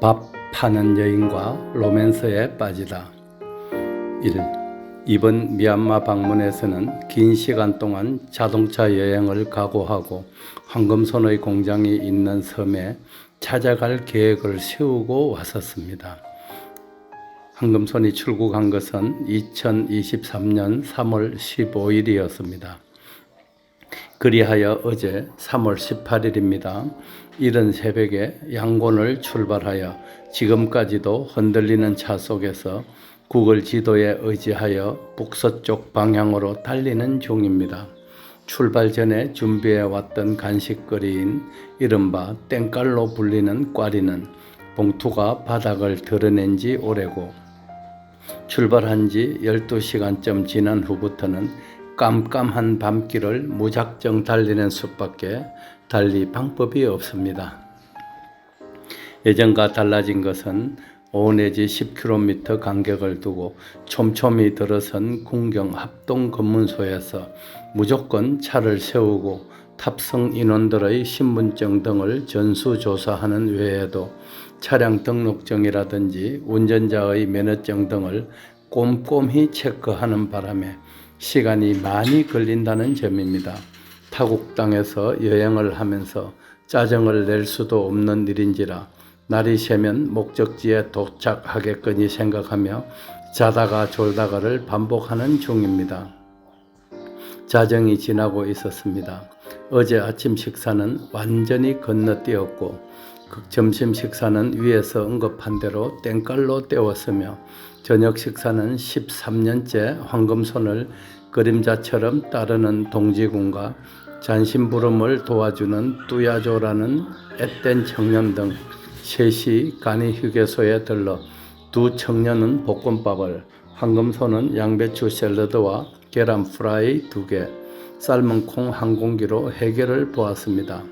밥 파는 여인과 로맨스에 빠지다. 1. 이번 미얀마 방문에서는 긴 시간 동안 자동차 여행을 각오하고 황금손의 공장이 있는 섬에 찾아갈 계획을 세우고 왔었습니다. 황금손이 출국한 것은 2023년 3월 15일이었습니다. 그리하여 어제 3월 18일입니다. 이른 새벽에 양곤을 출발하여 지금까지도 흔들리는 차 속에서 구글 지도에 의지하여 북서쪽 방향으로 달리는 중입니다. 출발 전에 준비해 왔던 간식거리인 이른바 땡깔로 불리는 꽈리는 봉투가 바닥을 드러낸 지 오래고 출발한 지 12시간쯤 지난 후부터는 깜깜한 밤길을 무작정 달리는 수밖에 달리 방법이 없습니다. 예전과 달라진 것은 5 내지 10km 간격을 두고 촘촘히 들어선 군경 합동 검문소에서 무조건 차를 세우고 탑승 인원들의 신분증 등을 전수조사하는 외에도 차량 등록증이라든지 운전자의 면허증 등을 꼼꼼히 체크하는 바람에 시간이 많이 걸린다는 점입니다. 타국 땅에서 여행을 하면서 짜증을 낼 수도 없는 일인지라 날이 새면 목적지에 도착하겠거니 생각하며 자다가 졸다가를 반복하는 중입니다. 자정이 지나고 있었습니다. 어제 아침 식사는 완전히 건너뛰었고 점심 식사는 위에서 언급한 대로 땡깔로 때웠으며 저녁 식사는 13년째 황금손을 그림자처럼 따르는 동지군과 잔심부름을 도와주는 뚜야조라는 앳된 청년 등 셋이 간이 휴게소에 들러 두 청년은 볶음밥을 황금손은 양배추 샐러드와 계란 프라이 두 개, 삶은 콩 한 공기로 해결을 보았습니다.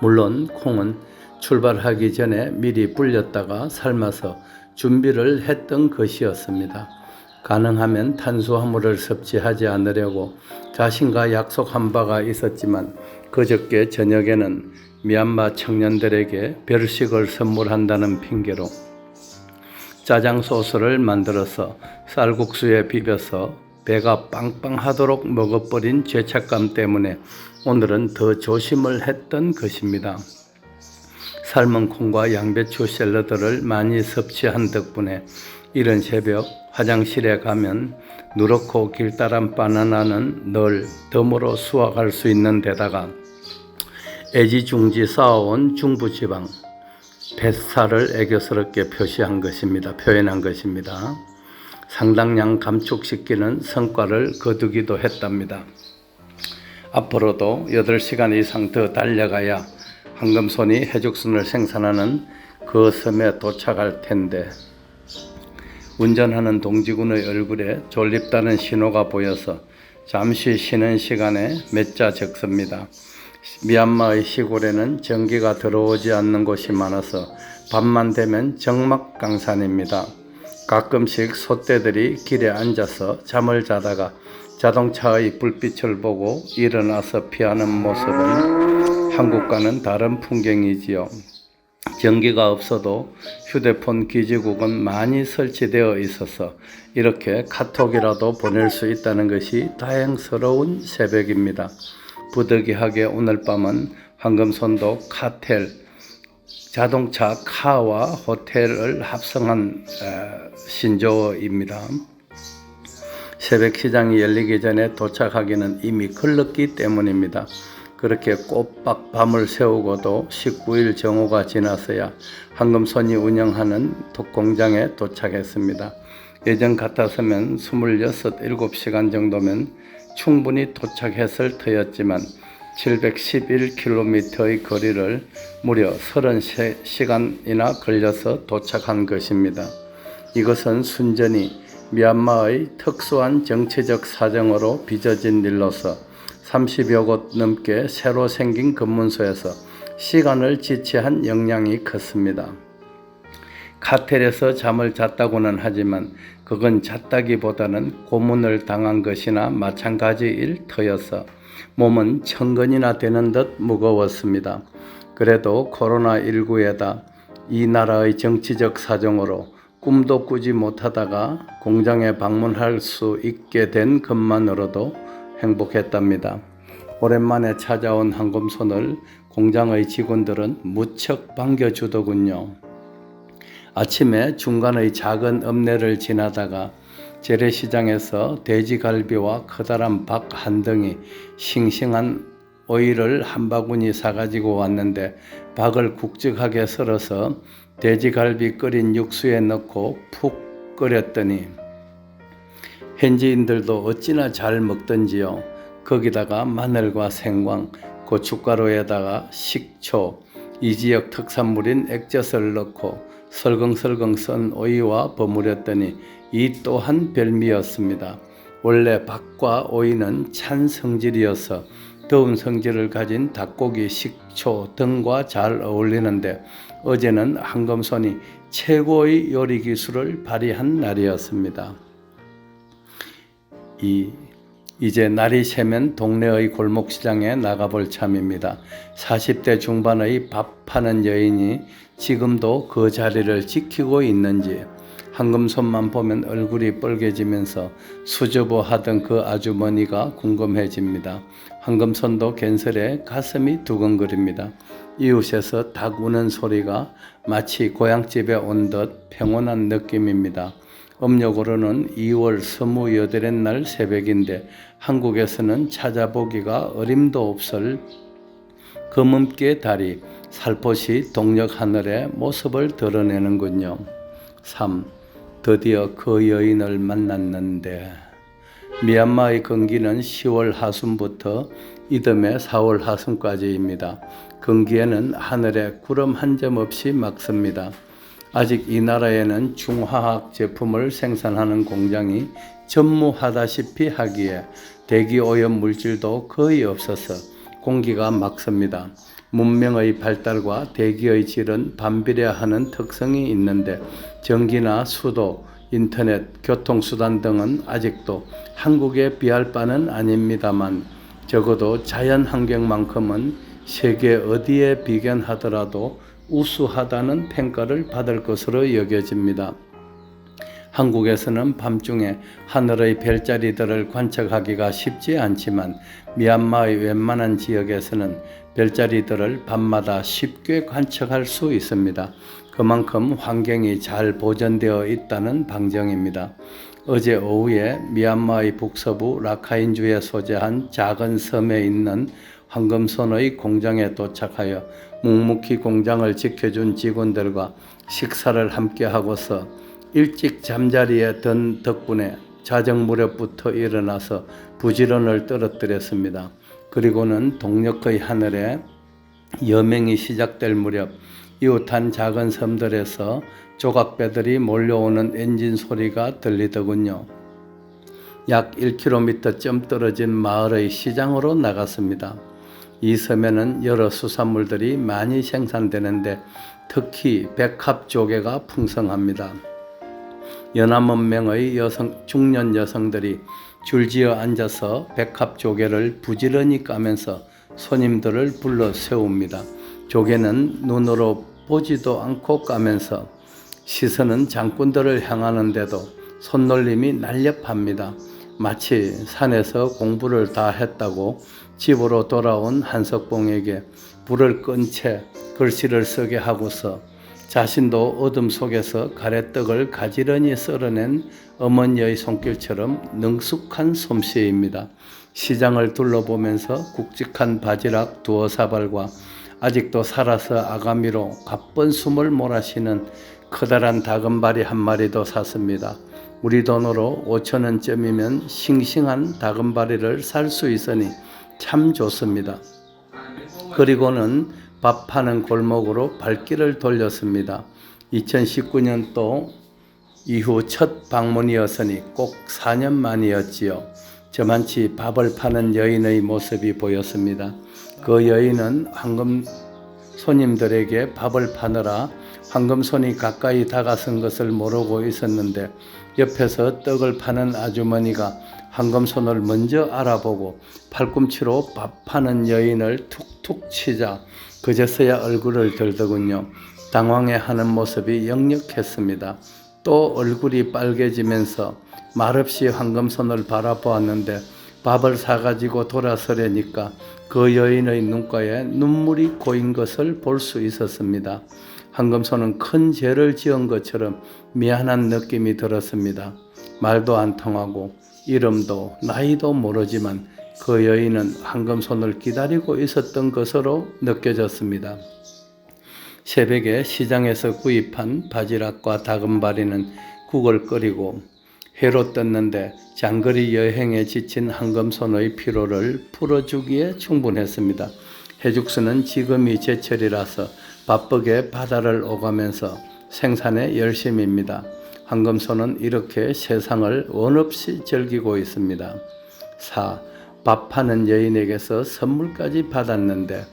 물론 콩은 출발하기 전에 미리 불렸다가 삶아서 준비를 했던 것이었습니다. 가능하면 탄수화물을 섭취하지 않으려고 자신과 약속한 바가 있었지만 그저께 저녁에는 미얀마 청년들에게 별식을 선물한다는 핑계로 짜장 소스를 만들어서 쌀국수에 비벼서 배가 빵빵하도록 먹어버린 죄책감 때문에 오늘은 더 조심을 했던 것입니다. 삶은 콩과 양배추 샐러드를 많이 섭취한 덕분에 이른 새벽 화장실에 가면 누렇고 길다란 바나나는 늘 덤으로 수확할 수 있는 데다가 애지중지 쌓아온 중부지방 뱃살을 애교스럽게 표시한 것입니다. 표현한 것입니다. 상당량 감축시키는 성과를 거두기도 했답니다. 앞으로도 8시간 이상 더 달려가야 황금손이 해죽순을 생산하는 그 섬에 도착할 텐데 운전하는 동지군의 얼굴에 졸립다는 신호가 보여서 잠시 쉬는 시간에 몇자 적습니다. 미얀마의 시골에는 전기가 들어오지 않는 곳이 많아서 밤만 되면 정막강산입니다. 가끔씩 소떼들이 길에 앉아서 잠을 자다가 자동차의 불빛을 보고 일어나서 피하는 모습은 한국과는 다른 풍경이지요. 전기가 없어도 휴대폰 기지국은 많이 설치되어 있어서 이렇게 카톡이라도 보낼 수 있다는 것이 다행스러운 새벽입니다. 부득이하게 오늘 밤은 황금손도 카텔, 자동차 카와 호텔을 합성한 신조어입니다. 새벽 시장이 열리기 전에 도착하기는 이미 걸렀기 때문입니다. 그렇게 꼬박 밤을 세우고도 19일 정오가 지나서야 황금손이 운영하는 독공장에 도착했습니다. 예전 같았으면 26, 7시간 정도면 충분히 도착했을 터였지만 711km의 거리를 무려 33시간이나 걸려서 도착한 것입니다. 이것은 순전히 미얀마의 특수한 정치적 사정으로 빚어진 일로서 30여 곳 넘게 새로 생긴 검문소에서 시간을 지체한 영향이 컸습니다. 카텔에서 잠을 잤다고는 하지만 그건 잤다기보다는 고문을 당한 것이나 마찬가지일 터여서 몸은 천근이나 되는 듯 무거웠습니다. 그래도 코로나19에다 이 나라의 정치적 사정으로 꿈도 꾸지 못하다가 공장에 방문할 수 있게 된 것만으로도 행복했답니다. 오랜만에 찾아온 황금손을 공장의 직원들은 무척 반겨주더군요. 아침에 중간의 작은 읍내를 지나다가 재래시장에서 돼지갈비와 커다란 박 한 덩이 싱싱한 오이를 한 바구니 사가지고 왔는데 박을 굵직하게 썰어서 돼지갈비 끓인 육수에 넣고 푹 끓였더니 현지인들도 어찌나 잘 먹던지요. 거기다가 마늘과 생광, 고춧가루에다가 식초, 이 지역 특산물인 액젓을 넣고 설렁설렁 썬 오이와 버무렸더니 이 또한 별미였습니다. 원래 밥과 오이는 찬 성질이어서 더운 성질을 가진 닭고기, 식초 등과 잘 어울리는데 어제는 한검손이 최고의 요리 기술을 발휘한 날이었습니다. 이 이제 날이 새면 동네의 골목시장에 나가볼 참입니다. 40대 중반의 밥 파는 여인이 지금도 그 자리를 지키고 있는지 황금손만 보면 얼굴이 빨개지면서 수줍어 하던 그 아주머니가 궁금해집니다. 황금손도 괜스레 가슴이 두근거립니다. 이웃에서 닭 우는 소리가 마치 고향집에 온 듯 평온한 느낌입니다. 음력으로는 2월 28일 날 새벽인데 한국에서는 찾아보기가 어림도 없을 검은깨 달이 살포시 동력 하늘의 모습을 드러내는군요. 3. 드디어 그 여인을 만났는데 미얀마의 건기는 10월 하순부터 이듬해 4월 하순까지입니다. 건기에는 하늘에 구름 한 점 없이 막습니다. 아직 이 나라에는 중화학 제품을 생산하는 공장이 전무하다시피 하기에 대기 오염 물질도 거의 없어서 공기가 막습니다. 문명의 발달과 대기의 질은 반비례하는 특성이 있는데 전기나 수도, 인터넷, 교통수단 등은 아직도 한국에 비할 바는 아닙니다만 적어도 자연 환경만큼은 세계 어디에 비견하더라도 우수하다는 평가를 받을 것으로 여겨집니다. 한국에서는 밤중에 하늘의 별자리들을 관측하기가 쉽지 않지만 미얀마의 웬만한 지역에서는 별자리들을 밤마다 쉽게 관측할 수 있습니다. 그만큼 환경이 잘 보존되어 있다는 방정입니다. 어제 오후에 미얀마의 북서부 라카인주에 소재한 작은 섬에 있는 황금손의 공장에 도착하여 묵묵히 공장을 지켜준 직원들과 식사를 함께 하고서 일찍 잠자리에 든 덕분에 자정 무렵부터 일어나서 부지런을 떨어뜨렸습니다. 그리고는 동력의 하늘에 여명이 시작될 무렵 이웃한 작은 섬들에서 조각배들이 몰려오는 엔진 소리가 들리더군요. 약 1km쯤 떨어진 마을의 시장으로 나갔습니다. 이 섬에는 여러 수산물들이 많이 생산되는데 특히 백합 조개가 풍성합니다. 연합문명의 여성, 중년 여성들이 줄지어 앉아서 백합 조개를 부지런히 까면서 손님들을 불러 세웁니다. 조개는 눈으로 보지도 않고 까면서 시선은 장군들을 향하는데도 손놀림이 날렵합니다. 마치 산에서 공부를 다 했다고 집으로 돌아온 한석봉에게 불을 끈 채 글씨를 쓰게 하고서 자신도 어둠 속에서 가래떡을 가지런히 썰어낸 어머니의 손길처럼 능숙한 솜씨입니다. 시장을 둘러보면서 굵직한 바지락 두어 사발과 아직도 살아서 아가미로 가쁜 숨을 몰아쉬는 커다란 다금바리 한 마리도 샀습니다. 우리 돈으로 5천 원쯤이면 싱싱한 다금바리를 살 수 있으니 참 좋습니다. 그리고는 밥 파는 골목으로 발길을 돌렸습니다. 2019년도 이후 첫 방문이었으니 꼭 4년 만이었지요. 저만치 밥을 파는 여인의 모습이 보였습니다. 그 여인은 황금 손님들에게 밥을 파느라 황금손이 가까이 다가선 것을 모르고 있었는데 옆에서 떡을 파는 아주머니가 황금손을 먼저 알아보고 팔꿈치로 밥 파는 여인을 툭툭 치자 그제서야 얼굴을 들더군요. 당황해 하는 모습이 역력했습니다. 또 얼굴이 빨개지면서 말없이 황금손을 바라보았는데 밥을 사가지고 돌아서려니까 그 여인의 눈가에 눈물이 고인 것을 볼 수 있었습니다. 황금손은 큰 죄를 지은 것처럼 미안한 느낌이 들었습니다. 말도 안 통하고 이름도 나이도 모르지만 그 여인은 황금손을 기다리고 있었던 것으로 느껴졌습니다. 새벽에 시장에서 구입한 바지락과 다금바리는 국을 끓이고 회로 떴는데 장거리 여행에 지친 한금손의 피로를 풀어주기에 충분했습니다. 해죽수는 지금이 제철이라서 바쁘게 바다를 오가면서 생산에 열심입니다. 한금손은 이렇게 세상을 원없이 즐기고 있습니다. 4. 밥하는 여인에게서 선물까지 받았는데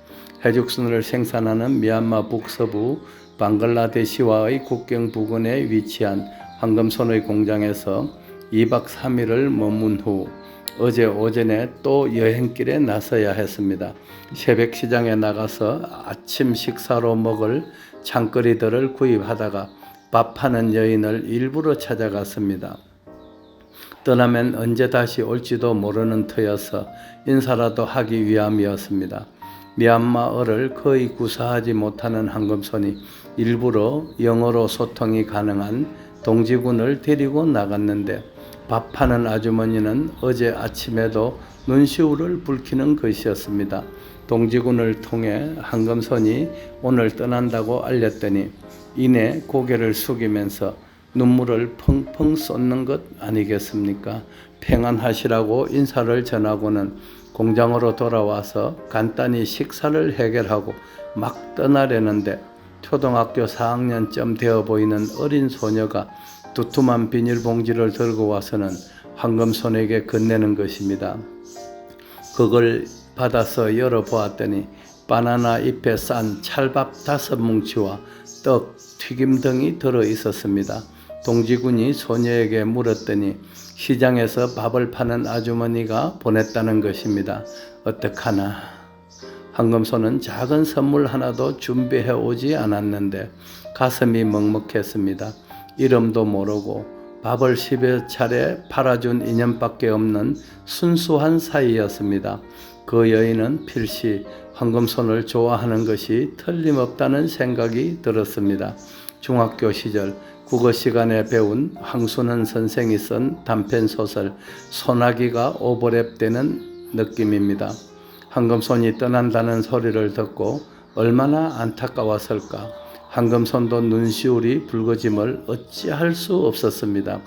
해죽순을 생산하는 미얀마 북서부 방글라데시와의 국경 부근에 위치한 황금손의 공장에서 2박 3일을 머문 후 어제 오전에 또 여행길에 나서야 했습니다. 새벽 시장에 나가서 아침 식사로 먹을 장거리들을 구입하다가 밥하는 여인을 일부러 찾아갔습니다. 떠나면 언제 다시 올지도 모르는 터여서 인사라도 하기 위함이었습니다. 미얀마어를 거의 구사하지 못하는 한금손이 일부러 영어로 소통이 가능한 동지군을 데리고 나갔는데 밥하는 아주머니는 어제 아침에도 눈시울을 붉히는 것이었습니다. 동지군을 통해 한금손이 오늘 떠난다고 알렸더니 이내 고개를 숙이면서 눈물을 펑펑 쏟는 것 아니겠습니까? 평안하시라고 인사를 전하고는 공장으로 돌아와서 간단히 식사를 해결하고 막 떠나려는데 초등학교 4학년쯤 되어 보이는 어린 소녀가 두툼한 비닐봉지를 들고 와서는 황금손에게 건네는 것입니다. 그걸 받아서 열어보았더니 바나나 잎에 싼 찰밥 다섯 뭉치와 떡, 튀김 등이 들어 있었습니다. 동지군이 소녀에게 물었더니 시장에서 밥을 파는 아주머니가 보냈다는 것입니다. 어떡하나. 황금손은 작은 선물 하나도 준비해 오지 않았는데 가슴이 먹먹했습니다. 이름도 모르고 밥을 10여 차례 팔아준 인연밖에 없는 순수한 사이였습니다. 그 여인은 필시 황금손을 좋아하는 것이 틀림없다는 생각이 들었습니다. 중학교 시절 국어 시간에 배운 황순원 선생이 쓴 단편 소설 소나기가 오버랩되는 느낌입니다. 황금손이 떠난다는 소리를 듣고 얼마나 안타까웠을까. 황금손도 눈시울이 붉어짐을 어찌할 수 없었습니다.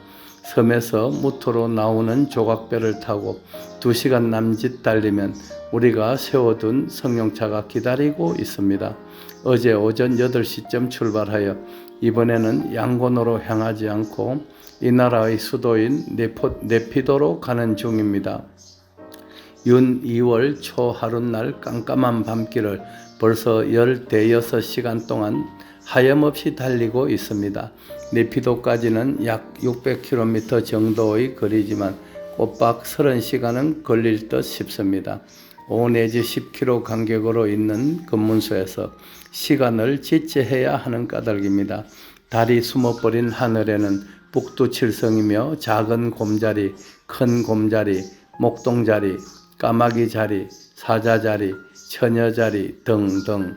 섬에서 무토로 나오는 조각배를 타고 두 시간 남짓 달리면 우리가 세워둔 성용차가 기다리고 있습니다. 어제 오전 8시쯤 출발하여 이번에는 양곤으로 향하지 않고 이 나라의 수도인 네포, 네피도로 가는 중입니다. 윤 2월 초 하룻날 깜깜한 밤길을 벌써 열대여섯 시간 동안 하염없이 달리고 있습니다. 네피도까지는 약 600km 정도의 거리지만 꼬박 30시간은 걸릴 듯 싶습니다. 5 내지 10km 간격으로 있는 검문소에서 시간을 지체해야 하는 까닭입니다. 달이 숨어버린 하늘에는 북두칠성이며 작은 곰자리, 큰 곰자리, 목동자리, 까마귀 자리, 사자 자리, 처녀 자리 등등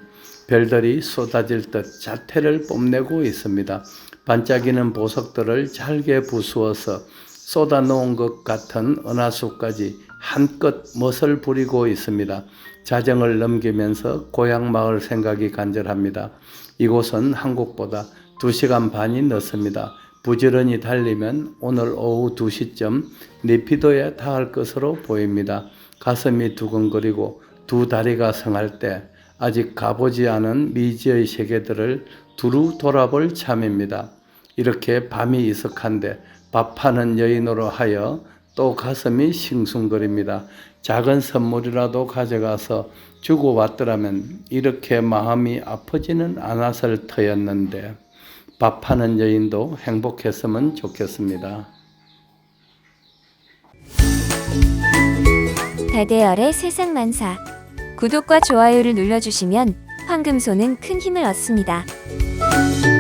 별들이 쏟아질 듯 자태를 뽐내고 있습니다. 반짝이는 보석들을 잘게 부수어서 쏟아놓은 것 같은 은하수까지 한껏 멋을 부리고 있습니다. 자정을 넘기면서 고향 마을 생각이 간절합니다. 이곳은 한국보다 2시간 반이 늦습니다. 부지런히 달리면 오늘 오후 2시쯤 네피도에 닿을 것으로 보입니다. 가슴이 두근거리고 두 다리가 성할 때 아직 가보지 않은 미지의 세계들을 두루 돌아볼 참입니다. 이렇게 밤이 이석한데 밥하는 여인으로 하여 또 가슴이 싱숭거립니다. 작은 선물이라도 가져가서 주고 왔더라면 이렇게 마음이 아프지는 않았을 터였는데 밥하는 여인도 행복했으면 좋겠습니다. 다대열의 세상 만사 구독과 좋아요를 눌러주시면 황금소는 큰 힘을 얻습니다. 네.